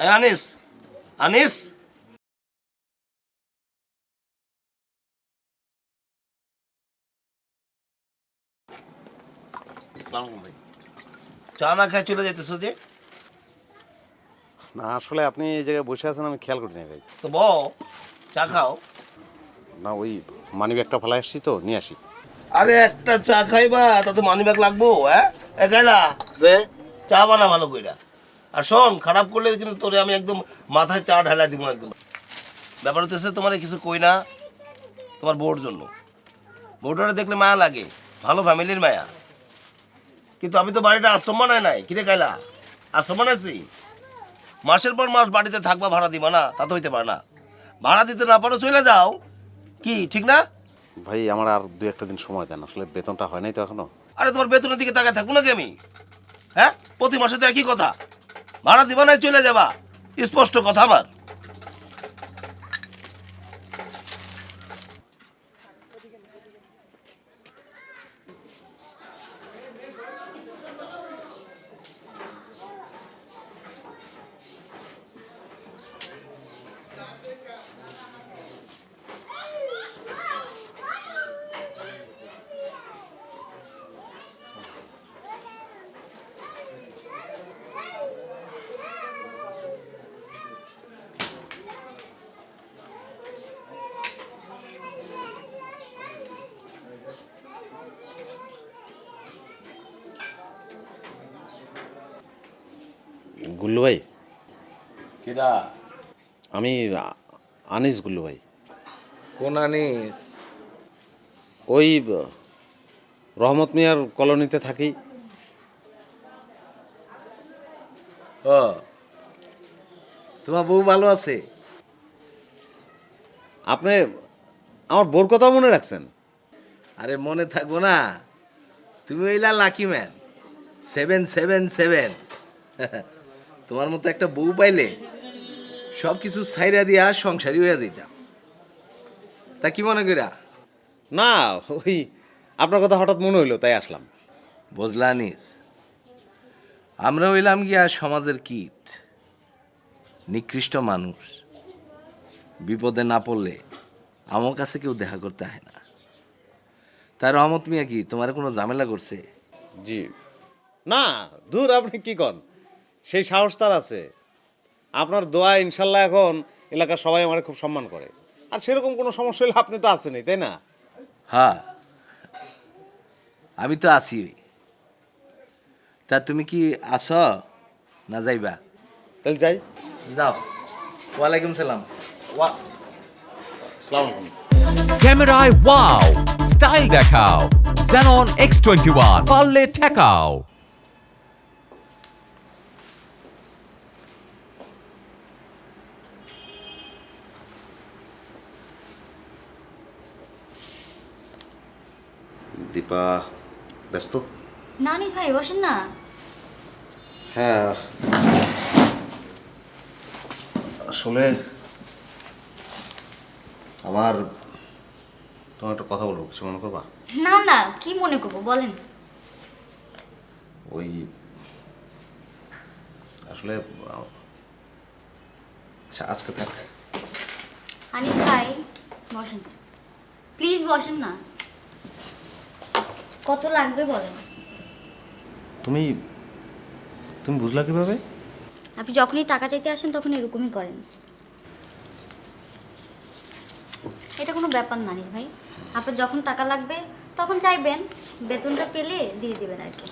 আনিস আনিস। চা না খায় চলে যাইতেছো যে? না আসলে আপনি এই জায়গায় বসে আছেন আমি খেয়াল করি না ভাই। তো বউ চা খাও। না ওই মানি ব্যাগটা ফেলা আসছি তো নিয়ে আসি। আরে একটা চা খাইবা তাতে মানি ব্যাগ লাগবো হ্যাঁ? একাইলা যে? চা বানা ভালো কইরা। আর শোন খারাপ করলে কিন্তু তোরে আমি একদম মাথায় চা ঢালা দিব একদম। ব্যাপার হচ্ছে তোমার কিছু কই না তোমার বউর জন্য। বউটারে দেখলে মায়া লাগে ভালো ফ্যামিলির মায়া। কিন্তু আমি তো বাড়িটা আশ্রম বানায় নাই কিরে কাইলা? আশ্রম বানাইছি? মাসের পর মাস বাড়িতে থাকবা ভাড়া দিবা না তা তো হইতে পারে না। ভাড়া দিতে না পারো চলে যাও। কি ঠিক না? ভাই আমার আর দু একটা দিন সময় দেন আসলে বেতনটা হয় নাই তো এখনও। আরে তোমার বেতনের দিকে তাকায় থাকব নাকি আমি? হ্যাঁ? প্রতি মাসে তো একই কথা। ভাড়া দিবা নাই চলে যাবা। স্পষ্ট কথা আমার গুল্লু ভাই কিরা আমি আনিস গুল্লু ভাই কোন আনিস? ওই রহমত মিয়ার কলোনিতে থাকি। ও। তোমার বউ ভালো আছে? আপনি আমার বোর কথা মনে রাখছেন? আরে মনে থাকব না। তুমি ওইলা lucky man. Seven seven seven. তোমার মতো একটা বউ পাইলে সব কিছু ছাইরা দিয়া সংসারী হয়ে যেতাম তা কি মনে কইরা? না ওই আপনার কথা হঠাৎ মনে হইল তাই আসলাম। বুঝলা নিস আমরা হইলাম গিয়া সমাজের কীট নিকৃষ্ট মানুষ। বিপদে না পড়লে আমার কাছে কেউ দেখা করতে হয় না। তার রহমত মিয়া কি তোমার কোনো ঝামেলা করছে? জি। না দূর আপনি কি কন? সেই সাহস তার আছে। আপনার দোয়া ইনশাল্লাহ এখন এলাকার সবাই আমার খুব সম্মান করে। আর সেরকম কোনো সমস্যা হলে আপনি তো আছেনই তাই না? হ্যাঁ। আমি তো আছি। তা তুমি কি আস না যাইবা? তাহলে যাই। যাও। ওয়ালাইকুম সালাম। ওয়া সালাম আলাইকুম। ক্যামেরায় ওয়াও স্টাইল দেখাও Xenon X21 পারলে ঠেকাও। দীপা ব্যস্ত? নানিস ভাই বসেন না। হ্যাঁ। আসলে আমার তোমার একটা কথা বলব কিছু মনে করবা? না না কি মনে করব বলেন। ওই আসলে আচ্ছা আজকে থাক। আনিস ভাই বসেন। প্লিজ বসেন না। কত লাগবে বলেন? তুমি তুমি বুঝলা কীভাবে? আপনি যখনই টাকা চাইতে আসেন তখন এরকমই করেন। এটা কোনো ব্যাপার না ভাই। আপনার যখন টাকা লাগবে তখন চাইবেন বেতনটা পেলে দিয়ে দেবেন আর কি।